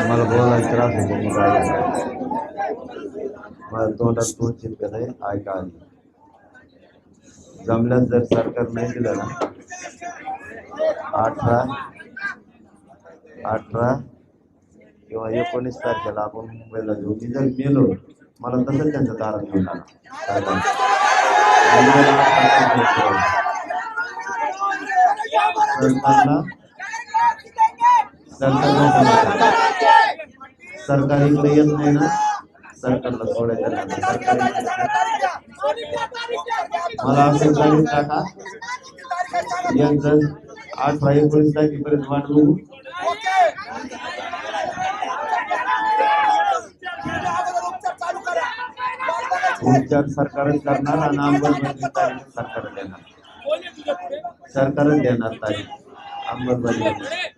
मला बोलायला त्रास होतो मी काय करणार? मला। तोंडात दोन चिंतन आहे जर सरकार नाही दिलं ना अठरा अठरा किंवा एकोणीस तारखेला आपण जर मेलो मला तसंच सरकारला सरकारला सरकारी इकडे येत नाही ना? सरकारला सोडायचं मला असं गाडी टाका. यांचं अठरा एकोणीस तारखेपर्यंत वाट बघू. उपचार सरकारच करणार आणि अंमलबजावणी तारीख सरकार देणार. सरकारच देणार तारीख. अंमलबजावणी.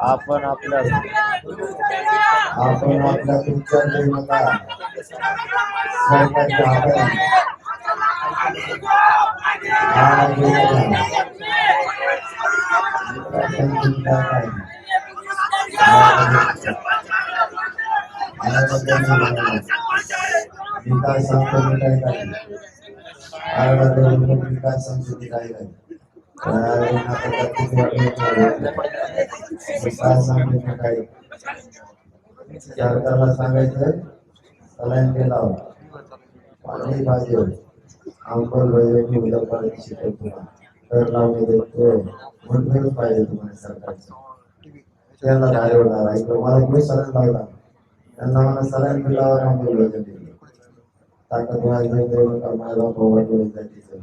आपण आपल्या आपण हात देऊ नका. काय आहे? विकास संपत्ती काय काय विकास काय काय त्यावेळी नाटकात किती वाटलं विकास संपत्ती काय सरकारला सांगायचं सलाईन केला पाणी पाहिजे अंमलबजावणी उद्या परत शिकवतो तर लावणे देतो म्हणूनच पाहिजे तुम्हाला सरकारचं त्यांना धारे होणार इकडे मला कुणी सलाईन लावला त्यांना मला सलाईन दिल्यावर अंमलबजावणी दिली ताकद वाजवून देऊ नका माझ्या बापा वाटवून जातीचं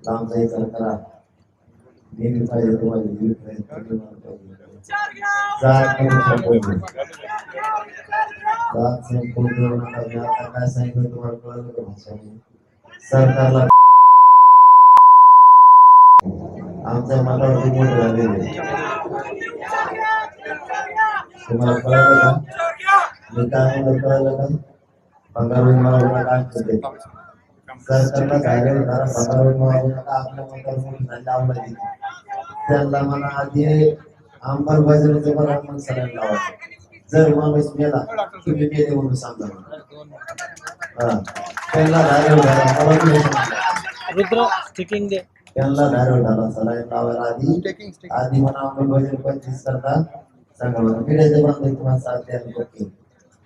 लांबचा विचार करा संपवून देऊ नका मी आता काय सांगितलं तुम्हाला कळलं का भाषाने सरकारला आमच्या मतावरती मोठे झालेले तुम्हाला कळलं का मी काय म्हणलं कळलं का बंगाली मला काय करते सरकारला जागेवर करा बंगाली मला आपल्या मतावर लावला त्यांना मला आधी मला जर माणूस तुम्ही मेले म्हणून सांगा हा त्यांना जागेवर धरा मला तुम्ही सांगा रुद्र स्टिकिंग दे त्यांना धारव झाला सलाईन लावायला आधी आधी म्हणा अंमलबजावणी पंचवीस करता सांगा मला मिळायचे बांधले तुम्हाला साथ द्यायला बघते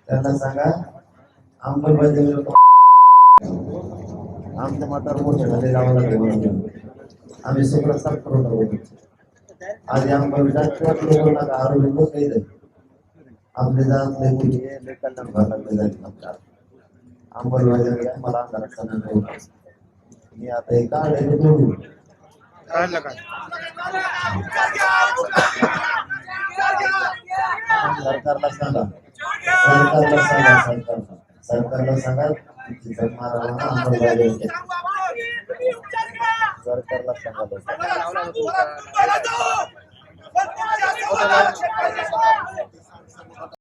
त्यांना सांगा अंमलबजावणी आमच्या मातावर मोठे झाले लावायला आम्ही सुप्रस्ताव करून आहोत आधी अंमलबजावणी लोक नका आरोग्य लोक काही नाही आपले जातले मुली लेखांना भरला जाईल आपल्याला अंमलबजावणी मला अंधारात सांगणार नाही मी आता हे काढले तोडून सरकारला सांगा। सरकारला सांगा सरकारला सरकारला सांगा आणा, अंमलबजावणी करा. सरकारला सांगा। O da